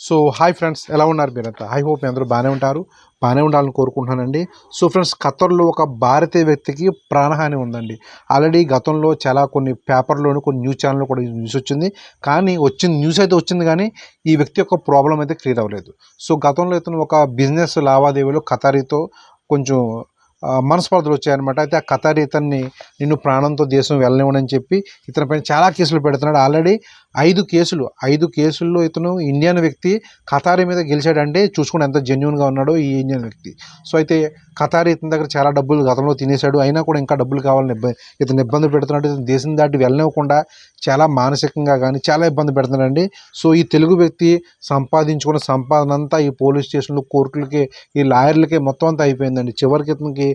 So hi friends ఎలా ఉన్నారు మీరంతా? ఐ హోప్ అందరూ బాగానే ఉంటారు. బాగానే ఉండాలని కోరుకుంటున్నానండి. సో ఫ్రెండ్స్ ఖతర్లో ఒక భారతీయ వ్యక్తికి ప్రాణహాని ఉందండి. ఆల్రెడీ గతంలో చాలా కొన్ని పేపర్లోను కొన్ని న్యూస్ ఛానల్లో కూడా న్యూస్ వచ్చింది. కానీ వచ్చింది న్యూస్ అయితే వచ్చింది కానీ ఈ వ్యక్తి యొక్క ప్రాబ్లం అయితే క్లియర్ అవ్వలేదు. సో గతంలో ఇతను ఒక బిజినెస్ లావాదేవీలో ఖతారీతో కొంచెం మనస్పర్ధలు వచ్చాయన్నమాట. అయితే ఆ ఖతారి ఇతన్ని నిన్ను ప్రాణంతో దేశం వెళ్ళనివ్వనని చెప్పి ఇతనిపైన చాలా కేసులు పెడుతున్నాడు. ఆల్రెడీ ఐదు కేసులు ఐదు కేసుల్లో ఇతను ఇండియన్ వ్యక్తి ఖతారీ మీద గెలిచాడంటే చూసుకుని ఎంత జెన్యున్గా ఉన్నాడో ఈ ఇండియన్ వ్యక్తి. సో అయితే ఖతారీ ఇతని దగ్గర చాలా డబ్బులు గతంలో తినేశాడు. అయినా కూడా ఇంకా డబ్బులు కావాలని ఇబ్బంది ఇతను ఇబ్బంది పెడుతున్నాడు. ఇతను దేశం దాటి వెళ్ళనివ్వకుండా చాలా మానసికంగా కానీ చాలా ఇబ్బంది పెడుతున్నాడండి. సో ఈ తెలుగు వ్యక్తి సంపాదించుకున్న సంపాదన అంతా ఈ పోలీస్ స్టేషన్లు కోర్టులకి ఈ లాయర్లకి మొత్తం అంతా అయిపోయిందండి. చివరికి ఇతనికి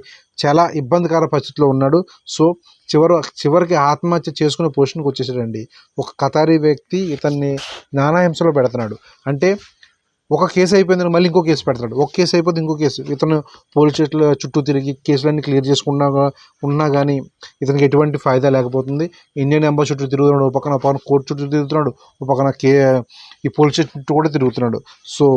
చాలా ఇబ్బందికర పరిస్థితిలో ఉన్నాడు. సో చివరి చివరికి ఆత్మహత్య చేసుకునే పొజిషన్కి వచ్చేసాడండి. ఒక కతారీ వ్యక్తి ఇతన్ని నానాహింసలో పెడుతున్నాడు. అంటే ఒక కేసు అయిపోయిందని మళ్ళీ ఇంకో కేసు పెడతాడు ఒక కేసు అయిపోతే ఇంకో కేసు. ఇతను పోలీస్ స్టేషన్ల చుట్టూ తిరిగి కేసులన్నీ క్లియర్ చేసుకున్నా ఉన్నా కానీ ఇతనికి ఎటువంటి ఫాయిదా లేకపోతుంది. ఇండియన్ ఎంబసీ చుట్టూ తిరుగుతున్నాడు. ఒక పక్కన ఒక పక్కన కోర్టు చుట్టూ తిరుగుతున్నాడు. ఒక పక్కన కే ఈ పోలీస్ స్టేషన్ చుట్టూ కూడా తిరుగుతున్నాడు. సో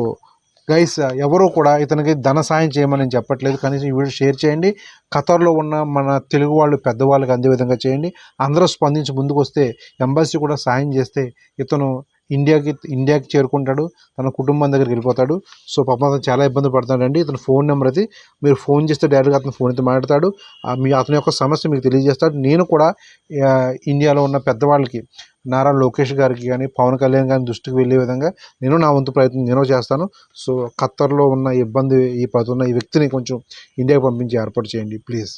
గైస్ ఎవరూ కూడా ఇతనికి ధన సాయం చేయమని నేను చెప్పట్లేదు. కనీసం ఈ వీడియో షేర్ చేయండి. ఖతర్లో ఉన్న మన తెలుగు వాళ్ళు పెద్దవాళ్ళకి అందే విధంగా చేయండి. అందరూ స్పందించి ముందుకు వస్తే ఎంబసీ కూడా సాయం చేస్తే ఇతను ఇండియాకి ఇండియాకి చేరుకుంటాడు. తన కుటుంబం దగ్గరికి వెళ్ళిపోతాడు. సో పాపం అతను చాలా ఇబ్బంది పడుతున్నాడండి. ఇతను ఫోన్ నెంబర్ అది. మీరు ఫోన్ చేస్తే డైరెక్ట్గా అతను ఫోన్ అయితే మాట్లాడతాడు. మీ అతని యొక్క సమస్య మీకు తెలియజేస్తాడు. నేను కూడా ఇండియాలో ఉన్న పెద్దవాళ్ళకి నారా లోకేష్ గారికి కానీ పవన్ కళ్యాణ్ గారి దృష్టికి వెళ్ళే విధంగా నేను నా వంతు ప్రయత్నం నేను చేస్తాను. సో ఖత్తర్లో ఉన్న ఇబ్బంది ఈ పడుతున్న ఈ వ్యక్తిని కొంచెం ఇండియాకి పంపించి ఏర్పాటు చేయండి ప్లీజ్.